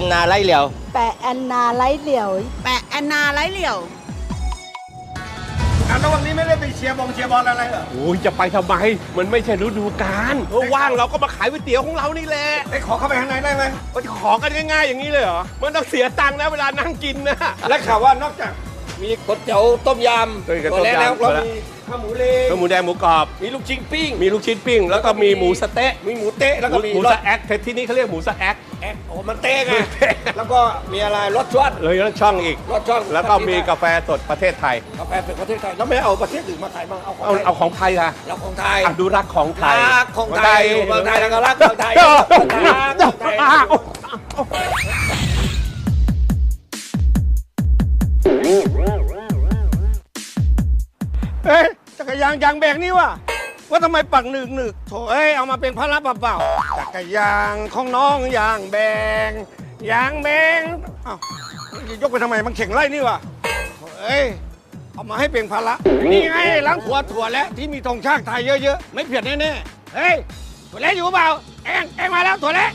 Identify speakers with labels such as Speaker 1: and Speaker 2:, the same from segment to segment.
Speaker 1: แอนนาไล่เหลียว
Speaker 2: แปะแอนนาไร้เหลี่ยว
Speaker 3: แปะแอนนาไร้เหลี่ยว
Speaker 4: อะแล้ววันนี้ไม่ได้ไปเชียร์บงเชียร์บอลอะไรเหรอ
Speaker 5: โอ้ยจะไปทำไม มันไม่ใช่ฤดูกาลเออว่างเราก็มาขายก๋วยเตี๋ยวของเรานี่แหละ
Speaker 4: ไอ้ยขอเข้าไปข้างในได้ไหม
Speaker 5: มันจะขอกันง่ายๆอย่างนี้เลยเหรอ มันต้องเสียตังค์นะเวลานั่งกินนะ
Speaker 4: และข่าวว่านอกจากมีก๋วยเตี๋ยวต้มยำ
Speaker 5: เออกับต้มยำ
Speaker 4: แล้วเรามี ข้าวหมูเลง
Speaker 5: ข้าวหมูแดงหมูกรอบ
Speaker 4: มีลูกชิ้นปิ้ง
Speaker 5: มีลูกชิ้นปิ้ง แล้วก็มีหมูสะเต๊ะ
Speaker 4: มีหมูเต๊ะแล้วก็มี
Speaker 5: หมู
Speaker 4: รส
Speaker 5: สะแอ๊กที่นี่เขาเรียกหมูสะแอ๊ก
Speaker 4: แอกโอ้มันเต๊ะไง
Speaker 5: มันเต๊ะ
Speaker 4: แล้วก็มีอะไรรสชวด
Speaker 5: เลยต้องช่องอีก
Speaker 4: รสช่อง
Speaker 5: แล้วก็มีกาแฟสดประเทศไทย
Speaker 4: กาแฟเป็นประเทศไทยแล้วไม่เอาประเทศอื่นมาขายบ้างเอาของ
Speaker 5: เอา
Speaker 4: ไทย
Speaker 5: เอาของไทยค่ะ
Speaker 4: เราของไทย
Speaker 5: อนุรักษ์ของไทย
Speaker 4: รักของไทยอยู่เมืองไทยแล้วก็รักเมืองไทยรักเมืองไทยรักเมืองไจักรยานยางแบกนี่วะว่าทำไมปักหนึกหนึกโถเอ้ยเอามาเป็นพระรับเปล่าๆจักรยานของน้องยางแบงยางแบงเอ้ายกไปทำไมมันเข่งไล่นี่วะโถเอ้ยเอามาให้เป็นภาระนี่ไงล้างขวดถั่วแล้วที่มีธงชาติไทยเยอะๆ ไม่เพียดแน่ๆ เฮ้ยถั่วแล้วอยู่เปล่าเอ็งเอ็งมาแล้วถั่วแล้ว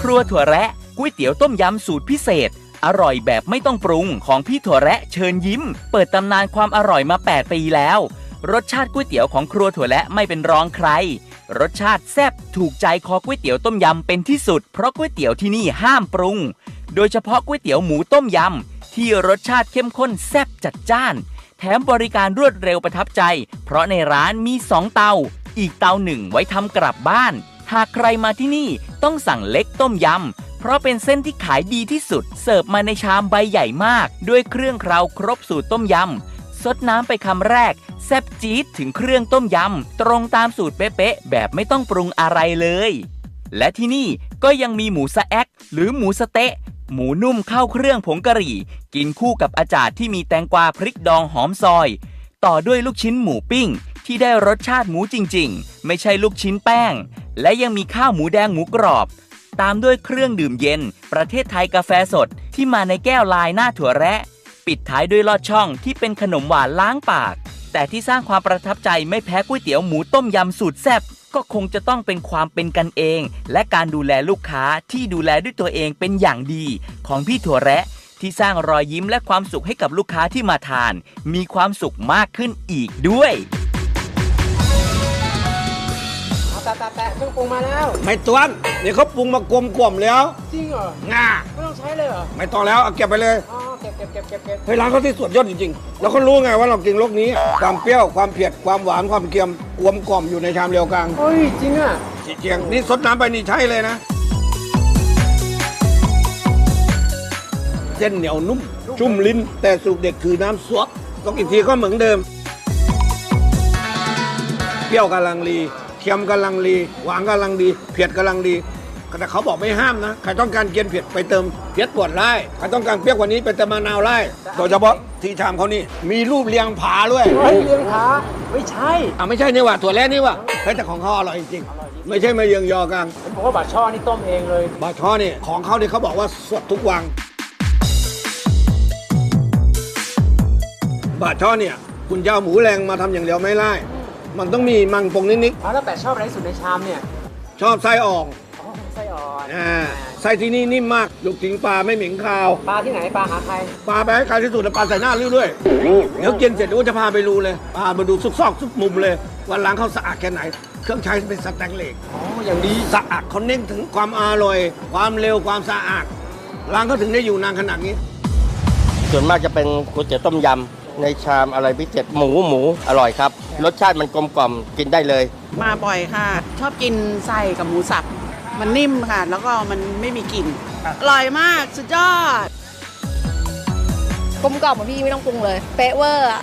Speaker 6: ครัวถั่วแระก๋วยเตี๋ยวต้มยำสูตรพิเศษ อร่อยแบบไม่ต้องปรุงของพี่ถั่วแระเชิญยิ้ม เปิดตำนานความอร่อยมา 8 ปีแล้ว รสชาติก๋วยเตี๋ยวของครัวถั่วแระไม่เป็นรองใคร รสชาติแซ่บถูกใจคอก๋วยเตี๋ยวต้มยำเป็นที่สุด เพราะก๋วยเตี๋ยวที่นี่ห้ามปรุง โดยเฉพาะก๋วยเตี๋ยวหมูต้มยำที่รสชาติเข้มข้นแซ่บจัดจ้าน แถมบริการรวดเร็วประทับใจ เพราะในร้านมี 2 เตา อีกเตาหนึ่งไว้ทำกลับบ้าน หากใครมาที่นี่ต้องสั่งเล็กต้มยำ ราะเป็นเส้นที่ขายดีที่สุด เสิร์ฟมาในชามใบใหญ่มาก ด้วยเครื่องเคราวครบสูตรต้มยำสดน้ำไปคำแรก แซบจี๊ดถึงเครื่องต้มยำ ตรงตามสูตรเป๊ะๆแบบไม่ต้องปรุงอะไรเลย และที่นี่ก็ยังมีหมูสะแอกหรือหมูสะเต๊ะ หมูนุ่มเข้าเครื่องผงกะหรี่ กินคู่กับอาจารย์ที่มีแตงกวาพริกดองหอมซอย ต่อด้วยลูกชิ้นหมูปิ้งที่ได้รสชาติหมูจริง ๆ ไม่ใช่ลูกชิ้นแป้ง และยังมีข้าวหมูแดงหมูกรอบ ตามด้วยเครื่องดื่มเย็น ประเทศไทยกาแฟสดที่มาในแก้วลายหน้าถั่วแระ ปิดท้ายด้วยลอดช่องที่เป็นขนมหวานล้างปาก แต่ที่สร้างความประทับใจไม่แพ้ก๋วยเตี๋ยวหมูต้มยำสูตรแซ่บก็คงจะต้องเป็นความเป็นกันเอง และการดูแลลูกค้าที่ดูแลด้วยตัวเองเป็นอย่างดี ของพี่ถั่วแระที่สร้างรอยยิ้มและความสุขให้กับลูกค้าที่มาทาน มีความสุขมากขึ้นอีกด้วย
Speaker 1: แปะแปะแปะเครื่องปรุงมาแล้ว
Speaker 4: ไม่ตวนนี่เขาปรุงมากลมกล่อมแล้ว
Speaker 1: จริงเหรอ
Speaker 4: ง่า
Speaker 1: ไม่ต้องใช้เลยเหรอ
Speaker 4: ไม่ต้องแล้วเอาเก็บไปเลย
Speaker 1: อ๋อเก็บเก็บเก็บเก็บเก็บ
Speaker 4: เฮ้ยร้านเขาที่สุดยอดจริงๆแล้วเขารู้ไงว่าเรากินรสนี้ ความเปรี้ยวความเผ็ดความหวานความเค็มกลมกล่อมอยู่ในชามเดียวกัน
Speaker 1: เฮ้ยจริงอะ
Speaker 4: จริงๆนี่สดน้ำไปนี่ใช่เลยนะ เส้นเหนียวนุ่ม ชุ่มลิ้น แต่สูตรเด็กคือน้ำซอสต้องอีกทีก็เหมือนเดิม เปรี้ยวกำลังดีเค็มกำลังดีหวานกำลังดี เผ็ดกำลังดี แต่เขาบอกไม่ห้ามนะ ใครต้องการกินเผ็ดไปเติมเผ็ดปวดไล่ใครต้องการเปรี้ยวกว่านี้ไปเติมมะนาวไล่โดยเฉพาะที่ชามเขานี่ มีรูปเรียงผาด้วย
Speaker 1: เฮ้ยเลี้ยงผาไม่ใช่
Speaker 4: อะไม่ใช่นี่หว่าถั่วแร่นี่หว่าเฮ้ยแต่ของเขาอร่อยจริงๆไม่ใช่มาเยืองยอกัน
Speaker 1: ผมบอกว่าบาช่อนี่ต้มเองเลย
Speaker 4: บาช่อนี่ของเขาเนี่ยเขาบอกว่าสดทุกวังบาช่อเนี่ยคุณจะเอาหมูแรงมาทำอย่างเดียวไม่ได้ มันต้องมีมังปงนิด
Speaker 1: อ๋อแล้วแปะชอบอะไรที่สุดในชามเนี่ย
Speaker 4: ๆชอบไส้อ่อง
Speaker 1: อ๋อไส้อ่อน
Speaker 4: อ่าไส้ที่นี่นิ่มมากลูกชิ้นปลาไม่เหม็นคาว
Speaker 1: ปลาที่ไหนปลาหาใคร
Speaker 4: ปลาไปให้ใครที่สุดแล้วปลาใส่หน้าเรื่อยๆเดี๋ยวกินเสร็จเดี๋ยวจะพาไปดูเลยพามาดูซุกซอกซุกมุมเลยว่าร้านเขาสะอาดแค่ไหน เครื่องใช้เป็นสแตนเลส
Speaker 1: อ๋ออย่างดี
Speaker 4: สะอาดเขาเน้นถึงความอร่อย ความเร็วความสะอาดร้านเขาถึงได้อยู่นานขนาดนี้
Speaker 1: ส่วนมากจะเป็นก๋วยเตี๋ยวต้มยำ ในชามอะไรพิเศษหมูหมูอร่อยครับ รสชาติมันกลมกล่อมกินได้เลย
Speaker 3: มาบ่อยค่ะ ชอบกินไส้กับหมูสับ มันนิ่มค่ะ แล้วก็มันไม่มีกลิ่นอร่อยมากสุดยอด
Speaker 2: กลมกล่อมอะพี่ไม่ต้องปรุงเลย เป๊ะเวอร์อะ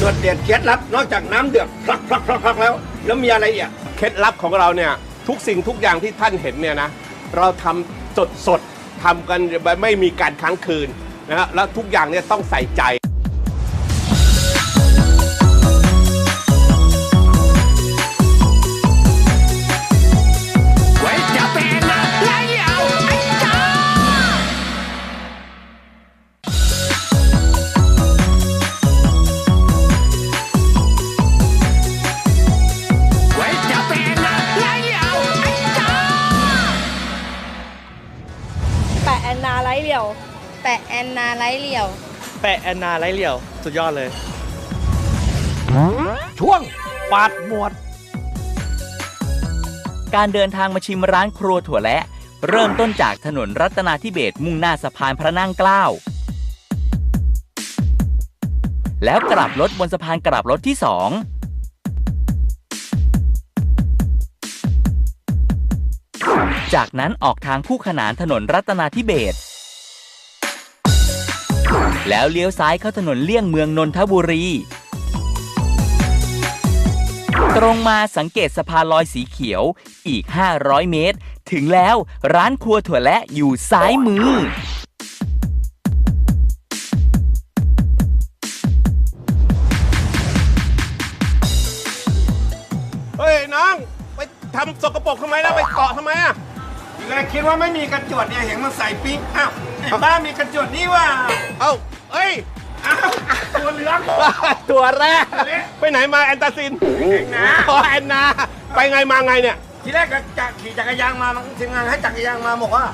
Speaker 4: ส่วนเด็ดเคล็ดลับนอกจากน้ำเดือดพลักพลักพลักพลักแล้ว แล้วมีอะไรอีก
Speaker 5: เคล็ดลับของเราเนี่ยทุกสิ่งทุกอย่างที่ท่านเห็นเนี่ยนะเราทำสดสดๆทำกันแบบไม่มีการค้างคืนนะฮะแล้วทุกอย่างเนี่ยต้องใส่ใจ
Speaker 2: ไร้เหลี่ยว
Speaker 7: แปะแอนนาไร้เหลี่ยว
Speaker 8: แปะแอนนาไร้เหลี่ยว สุดยอดเลย
Speaker 4: ช่วงปาดหมวด
Speaker 6: การเดินทางมาชิมร้านครัวถั่วและ เริ่มต้นจากถนนรัตนาธิเบศรมุ่งหน้าสะพานพระนั่งเกล้า แล้วกลับรถบนสะพานกลับรถที่สองจากนั้นออกทางคู่ขนานถนนรัตนาธิเบศร แล้วเลี้ยวซ้ายเข้าถนนเลี่ยงเมืองนนทบุรี ตรงมาสังเกตสะพานลอยสีเขียวอีก 500 เมตร ถึงแล้วร้านครัวถั่วและอยู่ซ้ายมือ
Speaker 5: เฮ้ยน้องไปทำสกปรกทำไมล่ะไปเกาะทำไมอะ
Speaker 4: เลยคิดว่าไม่มีกระจวดเนี่ยเห็นมันใส่ปิ๊งอ้าวไอ้บ้ามีกระจวดนี่ว่า
Speaker 5: เอ้า เอ้ย
Speaker 4: อ้าวตัวเหลือง
Speaker 5: ตัวแรก ไปไหนมาแอนตาซิน
Speaker 4: เองนะ
Speaker 5: อ๋อแอนนา ไปไงมาไงเนี่ย
Speaker 4: ทีแรกก็จะขี่จักรยานมามันทีมงานให้จักรยานมาบอกว่า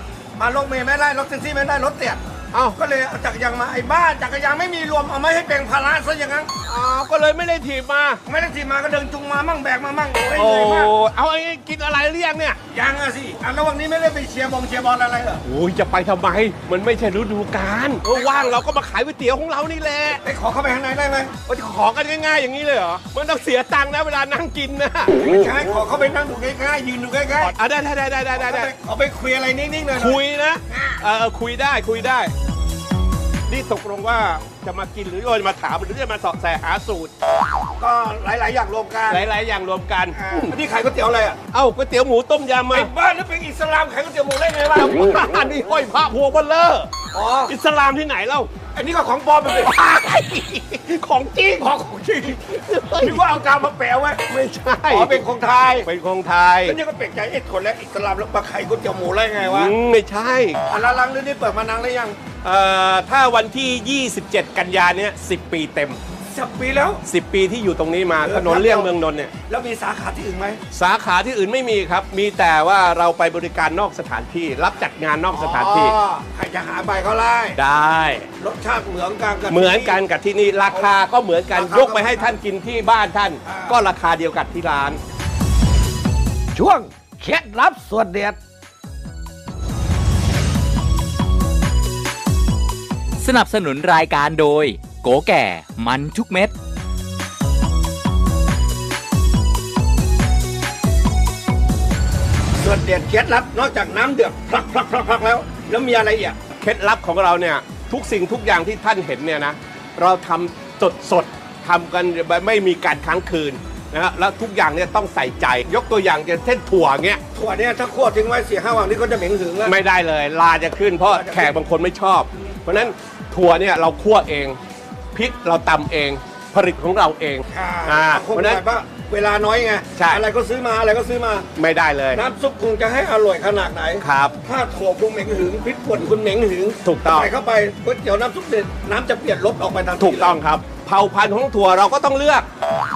Speaker 4: มาลงเมย์ไม่ได้รถแท็กซี่ไม่ได้รถเตียด
Speaker 5: เอ้า
Speaker 4: ก็เลยเอาจักรยานมาไอ้บ้าจักรยานไม่มีรวมเอาไม่ให้เป็นภาระซะอย่างนั้น
Speaker 5: อ้าวก็เลยไม่ได้ถีบมา
Speaker 4: ไม่ได้ทีมาก็เดินจุงมามั่งแบกมามั่งโอ้ย
Speaker 5: โอ้
Speaker 4: เหนื่อยมาก
Speaker 5: เอาไอ้กินอะไรเรียงเนี่ย
Speaker 4: ยังอะสิอะแล้ววันนี้ไม่ได้ไปเชียร์บอลเชียร์บอลอะไรเหรอ
Speaker 5: โอ้ยจะไปทำไม มันไม่ใช่ฤดูกาลเออว่างเราก็มาขายก๋วยเตี๋ยวของเรานี่แหละ
Speaker 4: ไปขอเข้าไปข้างในได้ไหม
Speaker 5: โอ้ยขอกันง่ายๆอย่างนี้เลยเหรอมันต้องเสียตังค์นะเวลานั่งกินนะ
Speaker 4: ไม่ใช่ขอเข้าไปนั่งดูใกล้ๆยืนดูใกล้ๆ
Speaker 5: อะได้ได้ได้ได้ได้ได้ได้
Speaker 4: ขอไปคุยอะไรนิ่งๆหน่อยๆ
Speaker 5: คุยนะเออเออคุยได้คุยได้ นี่ตกลงว่าจะมากินหรือว่าจะมาถามหรือจะมาเสาะแสหาสูตร
Speaker 4: ก็หลาย ๆ อย่างรวมกัน
Speaker 5: หลาย ๆ อย่างรวมกัน
Speaker 4: อ่าอันนี้ขายก๋วยเตี๋ยวอะไรอะ
Speaker 5: เอ้าก๋วยเตี๋ยวหมูต้มยำมา
Speaker 4: ไอ้บ้านนี่เป็นอิสลามขายก๋วยเตี๋ยวหมูได้ไงวะ
Speaker 5: อันนี้ห้อยพระพวงเบลเลอร์
Speaker 4: อ๋อ
Speaker 5: อิสลามที่ไหนเล่า
Speaker 4: อันนี้ก็ของปลอมไปเลย
Speaker 5: ของจริง
Speaker 4: ของของจริงนึกว่าเอากาวมาแปะไว้
Speaker 5: ไม่ใช่
Speaker 4: อ๋อเป็นของไทย
Speaker 5: เป็นของไทย
Speaker 4: แล้วนี่ก็แปลกใจเอ็ดคนแล้วอิสลามแล้วมาขายก๋วยเตี๋ยวหมูได้ไงวะ
Speaker 5: อืมไม่ใช่
Speaker 4: อันละลังเรื่องนี้เปิดมานานแล้วยัง
Speaker 5: เอ่อถ้าวันที่ 27 กันยาเนี่ย10 ปีเต็ม
Speaker 4: สิบปีแล้ว
Speaker 5: 10 ปีที่อยู่ตรงนี้มา
Speaker 4: เออ
Speaker 5: ถนนเลี่ยงเมืองนนท์เนี่ย
Speaker 4: แล้วมีสาขาที่อื่นไหม
Speaker 5: สาขาที่อื่นไม่มีครับ มีแต่ว่าเราไปบริการนอกสถานที่ รับจัดงานนอกสถานที่
Speaker 4: อ๋อใครจะหาไปก็ไล่
Speaker 5: ได้
Speaker 4: รสชาติเหมือนกันกับ
Speaker 5: เหมือนกันกับที่นี่ราคาก็เหมือนกัน
Speaker 4: ราคาย
Speaker 5: กไปให้ท่านกินที่บ้านท่าน
Speaker 4: อ่า
Speaker 5: ก็ราคาเดียวกับที่ร้าน
Speaker 4: ช่วงเคล็ดลับส่วนเด็ด
Speaker 6: สนับสนุนรายการโดย โกแก่มันทุกเม็ด
Speaker 4: ส่วนเด็ดเคล็ดลับนอกจากน้ำเดือดพลักพลักพลักพลักแล้ว แล้วมีอะไรอีก
Speaker 5: เคล็ดลับของเราเนี่ยทุกสิ่งทุกอย่างที่ท่านเห็นเนี่ยนะเราทำสดสดๆทำกันแบบไม่มีการค้างคืนนะฮะแล้วทุกอย่างเนี่ยต้องใส่ใจ ยกตัวอย่างอย่างเช่นถั่วเงี้ย
Speaker 4: ถั่วเนี่ยถ้าคั่วทิ้งไว้เสียห้าวันนี้ก็จะเหม็นหึงแล้ว
Speaker 5: ไม่ได้เลย ลาจะขึ้นเพราะ
Speaker 4: ลาจะขึ้น
Speaker 5: แขกบางคนไม่ชอบ เพราะฉะนั้นถั่วเนี่ยเราคั่วเอง พริกเราตำเอง ผลิตของเราเอง
Speaker 4: อ่า
Speaker 5: อ่า
Speaker 4: คง
Speaker 5: เพราะฉะ
Speaker 4: แบ
Speaker 5: นั้น
Speaker 4: บว่าเวลาน้อยไง
Speaker 5: ใช่
Speaker 4: อะไรก็ซื้อมาอะไรก็ซื้อมา
Speaker 5: ไม่ได้เลย
Speaker 4: น้ำซุปคงจะให้อร่อยขนาดไหน
Speaker 5: ครับ
Speaker 4: ถ้าถั่วคุณเหม็นหึงพริกป่นคุณเหม็นหึง
Speaker 5: ถูกต้อง
Speaker 4: ใส่เข้าไปก๋วยเตี๋ยวน้ำซุปเด็ดน้ำจะเปลี่ยนรสออกไปทันที
Speaker 5: ถูกต้องครับ เผ่าพันธุ์ของถั่วเราก็ต้องเลือก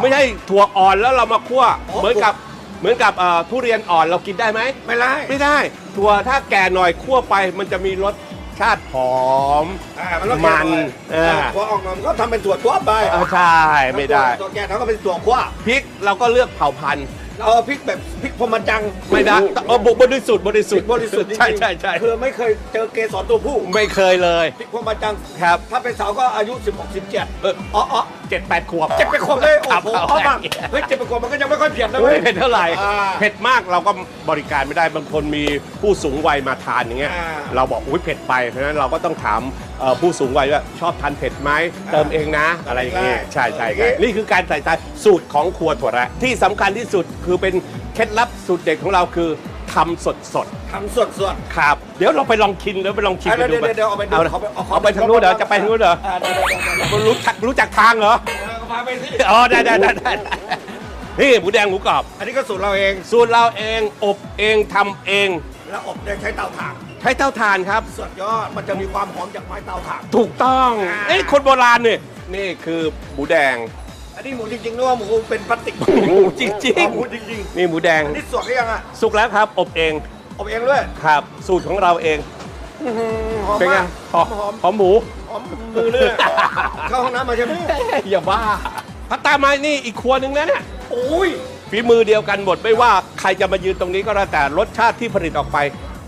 Speaker 5: ไม่ใช่ถั่วอ่อนแล้วเรามาคั่ว เหมือนกับเหมือนกับเอ่อทุเรียนอ่อนเรากินได้ไหม
Speaker 4: ไม่ไล่
Speaker 5: ไม่ได้ถั่วถ้าแก่หน่อยคั่วไปมันจะมีรส ชาติหอม
Speaker 4: อ่ามันต้อง
Speaker 5: มัน
Speaker 4: เอ
Speaker 5: เอ
Speaker 4: อ
Speaker 5: อ
Speaker 4: ถั่วออกมามันก็ทำเป็นถั่วทั่วไป
Speaker 5: เออใช่ไม่ได้
Speaker 4: ตัวแกเขาก็เป็นถั่วคั่ว
Speaker 5: พริกเราก็เลือกเผ่าพันธุ์
Speaker 4: เราเอาพริกแบบพริกพรหมจัง
Speaker 5: ไม่ได้เออบริสุทธิ์บริสุทธิ์
Speaker 4: บริสุทธิ์จริงๆ
Speaker 5: ใช่ใช่ใช่
Speaker 4: คือไม่เคยเจอเกสรตัวผู้
Speaker 5: ไม่เคยเลย
Speaker 4: พริกพรหมจัง
Speaker 5: ครับ
Speaker 4: ถ้าเป็นสาวก็อายุ 16 17
Speaker 5: เออ
Speaker 4: อ๋ออ๋อ
Speaker 5: เจ็ดแปดขวบ
Speaker 4: เจ็บไปขวบเลยโอ้
Speaker 5: ครับ
Speaker 4: โห
Speaker 5: ครับ
Speaker 4: อ๋อมากเฮ้ยเจ็บไปขวบมันก็ยังไม่ค่อยเผ็ดนะ
Speaker 5: ไม่
Speaker 4: เว้ย
Speaker 5: เผ็ดเท่าไหร่
Speaker 4: อ่า
Speaker 5: เผ็ดมากเราก็บริการไม่ได้บางคนมีผู้สูงวัยมาทานอย่างเงี้ย
Speaker 4: อ่า
Speaker 5: เราบอกอุ้ยเผ็ดไปเพราะฉะนั้นเราก็ต้องถามเอ่อผู้สูงวัยว่าชอบทานเผ็ดไหมเติมเองนะ อะไรอย่างเงี้ยใช่ใช่ใช่นี่คือการใส่ใจสูตรของครัวถั่วแระที่สำคัญที่สุดคือเป็นเคล็ดลับสูตรเด็ดของเราคือทำสดสด
Speaker 4: ทำสดสด
Speaker 5: ๆครับ เดี๋ยวเราไปลองชิมแล้วไปลองชิม
Speaker 4: อะ
Speaker 5: กันดู
Speaker 4: เดี๋ยวเดี๋ยวเอาไปดู
Speaker 5: เอา
Speaker 4: เอาไปเอา
Speaker 5: เอาไปทางนู้นเหรอจะไปทางนู้นเหรอ
Speaker 4: อ่าเดี๋ยวเดี๋ยวเดี๋ยวเดี๋ยว
Speaker 5: รู้จักรู้จักทางเหรอ
Speaker 4: เออก็พาไปสิ
Speaker 5: อ๋อได้ได้ได้ได้นี่หมูแดงหมูกรอบ
Speaker 4: อันนี้ก็สูตรเราเอง
Speaker 5: สูตรเราเองอบเองทำเอง
Speaker 4: แล้วอบโดยใช้เตาถ่าน
Speaker 5: ใช้เตาถ่านครับ
Speaker 4: สุดยอดมันจะมีความหอมจากไม้เตาถ่าน
Speaker 5: ถูกต้อง
Speaker 4: อ่า
Speaker 5: เอ้ยคนโบราณนี่นี่คือหมูแดง
Speaker 4: อันนี้หมูจริงๆนึกว่าหมูเป็นพลาสติก
Speaker 5: หมูจริง
Speaker 4: อ๋อหมูจริง
Speaker 5: ๆนี่หมูแดง
Speaker 4: ๆอันนี้สดหรือยังอะ
Speaker 5: สุกแล้วครับ อบเอง
Speaker 4: อบเองด้วย
Speaker 5: ครับ สูตรของเราเอง
Speaker 4: อื้อหือหอม
Speaker 5: เป็นไง
Speaker 4: มาก
Speaker 5: หอม
Speaker 4: หอม
Speaker 5: หอมหมู
Speaker 4: หอมมือเลยอะเข้าห้องน้ำมาใช่ไหม
Speaker 5: อย่าบ้าพัตตามมานี่อีกครัวหนึ่งนะเนี่ย
Speaker 4: โอ้ย
Speaker 5: ฝีมือเดียวกันหมดไม่ว่าใครจะมายืนตรงนี้ก็แล้วแต่รสชาติที่ผลิตออกไป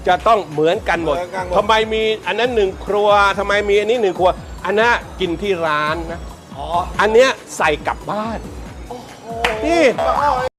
Speaker 5: จะต้องเหมือนกันหมด
Speaker 4: เหมือนกันหมด
Speaker 5: ทำไมมีอันนั้นหนึ่งครัวทำไมมีอันนี้หนึ่งครัว อันนั้นกินที่ร้านนะ
Speaker 4: อ๋อ
Speaker 5: อันเนี้ยใส่กลับบ้านนี่